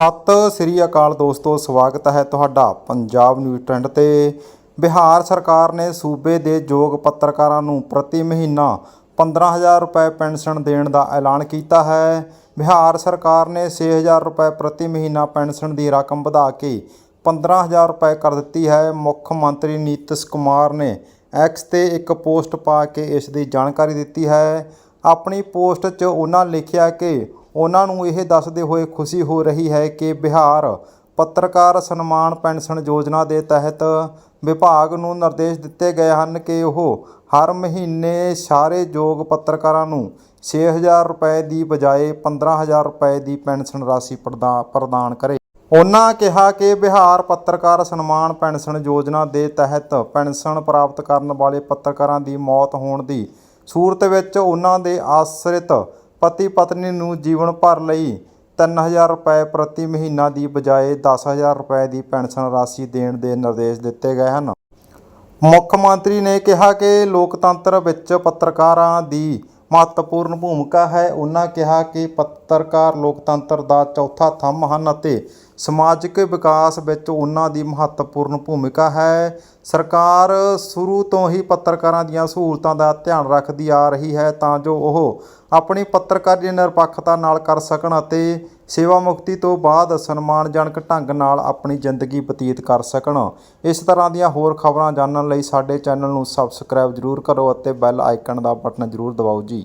ਸਤਿ ਸ੍ਰੀ ਅਕਾਲ ਦੋਸਤੋ, ਸਵਾਗਤ ਹੈ ਤੁਹਾਡਾ ਪੰਜਾਬ ਨਿਊਜ਼ ਟ੍ਰੈਂਡ ਤੇ। ਬਿਹਾਰ ਸਰਕਾਰ ਨੇ ਸੂਬੇ ਦੇ ਯੋਗ ਪੱਤਰਕਾਰਾਂ ਨੂੰ ਪ੍ਰਤੀ ਮਹੀਨਾ 15000 ਰੁਪਏ ਪੈਨਸ਼ਨ ਦੇਣ ਦਾ ਐਲਾਨ ਕੀਤਾ ਹੈ। ਬਿਹਾਰ ਸਰਕਾਰ ਨੇ 6000 ਰੁਪਏ ਪ੍ਰਤੀ ਮਹੀਨਾ ਪੈਨਸ਼ਨ ਦੀ ਰਕਮ ਵਧਾ ਕੇ 15000 ਰੁਪਏ ਕਰ ਦਿੱਤੀ ਹੈ। ਮੁੱਖ ਮੰਤਰੀ ਨੀਤਿਸ਼ ਕੁਮਾਰ ਨੇ ਐਕਸ ਤੇ ਇੱਕ ਪੋਸਟ ਪਾ ਕੇ ਇਸ ਦੀ ਜਾਣਕਾਰੀ ਦਿੱਤੀ ਹੈ। ਆਪਣੀ ਪੋਸਟ 'ਚ ਉਹਨਾਂ ਲਿਖਿਆ ਕਿ ਉਹਨਾਂ ਨੂੰ ਇਹ ਦੱਸਦੇ ਹੋਏ ਖੁਸ਼ੀ ਹੋ ਰਹੀ ਹੈ ਕਿ ਬਿਹਾਰ ਪੱਤਰਕਾਰ ਸਨਮਾਨ ਪੈਨਸ਼ਨ ਯੋਜਨਾ ਦੇ ਤਹਿਤ ਵਿਭਾਗ ਨੂੰ ਨਿਰਦੇਸ਼ ਦਿੱਤੇ ਗਏ ਹਨ ਕਿ ਉਹ ਹਰ ਮਹੀਨੇ ਸਾਰੇ ਯੋਗ ਪੱਤਰਕਾਰਾਂ ਨੂੰ 6000 ਰੁਪਏ ਦੀ ਬਜਾਏ 15000 ਰੁਪਏ ਦੀ ਪੈਨਸ਼ਨ ਰਾਸ਼ੀ ਪ੍ਰਦਾ- ਪ੍ਰਦਾਨ ਕਰੇ। ਉਹਨਾਂ ਕਿਹਾ ਕਿ ਬਿਹਾਰ ਪੱਤਰਕਾਰ ਸਨਮਾਨ ਪੈਨਸ਼ਨ ਯੋਜਨਾ ਦੇ ਤਹਿਤ ਪੈਨਸ਼ਨ ਪ੍ਰਾਪਤ ਕਰਨ ਵਾਲੇ ਪੱਤਰਕਾਰਾਂ ਦੀ ਮੌਤ ਹੋਣ ਦੀ ਸੂਰਤ ਵਿੱਚ ਉਹਨਾਂ ਦੇ ਆਸ਼ਰਿਤ ਪਤੀ ਪਤਨੀ ਨੂੰ ਜੀਵਨ ਭਰ ਲਈ 3000 ਰੁਪਏ ਪ੍ਰਤੀ ਮਹੀਨਾ ਦੀ ਬਜਾਏ 10000 ਰੁਪਏ ਦੀ ਪੈਨਸ਼ਨ ਰਾਸ਼ੀ ਦੇਣ ਦੇ ਨਿਰਦੇਸ਼ ਦਿੱਤੇ ਗਏ ਹਨ। ਮੁੱਖ ਮੰਤਰੀ ਨੇ ਕਿਹਾ ਕਿ ਲੋਕਤੰਤਰ ਵਿੱਚ ਪੱਤਰਕਾਰਾਂ ਦੀ ਮਹੱਤਵਪੂਰਨ ਭੂਮਿਕਾ ਹੈ। ਉਹਨਾਂ ਕਿਹਾ ਕਿ ਪੱਤਰਕਾਰ ਲੋਕਤੰਤਰ ਦਾ ਚੌਥਾ ਥੰਮ ਹਨ ਅਤੇ ਸਮਾਜਿਕ ਵਿਕਾਸ ਵਿੱਚ ਉਹਨਾਂ ਦੀ ਮਹੱਤਵਪੂਰਨ ਭੂਮਿਕਾ ਹੈ। ਸਰਕਾਰ ਸ਼ੁਰੂ ਤੋਂ ਹੀ ਪੱਤਰਕਾਰਾਂ ਦੀਆਂ ਸਹੂਲਤਾਂ ਦਾ ਧਿਆਨ ਰੱਖਦੀ ਆ ਰਹੀ ਹੈ ਤਾਂ ਜੋ ਉਹ ਆਪਣੀ ਪੱਤਰਕਾਰੀ ਨਿਰਪੱਖਤਾ ਨਾਲ ਕਰ ਸਕਣ ਅਤੇ ਸੇਵਾ ਮੁਕਤੀ ਤੋਂ ਬਾਅਦ ਸਨਮਾਨਜਨਕ ਢੰਗ ਨਾਲ ਆਪਣੀ ਜ਼ਿੰਦਗੀ ਬਤੀਤ ਕਰ ਸਕਣ। ਇਸ ਤਰ੍ਹਾਂ ਦੀਆਂ ਹੋਰ ਖਬਰਾਂ ਜਾਣਨ ਲਈ ਸਾਡੇ ਚੈਨਲ ਨੂੰ ਸਬਸਕ੍ਰਾਈਬ ਜ਼ਰੂਰ ਕਰੋ ਅਤੇ ਬੈਲ ਆਈਕਨ ਦਾ ਬਟਨ ਜ਼ਰੂਰ ਦਬਾਓ ਜੀ।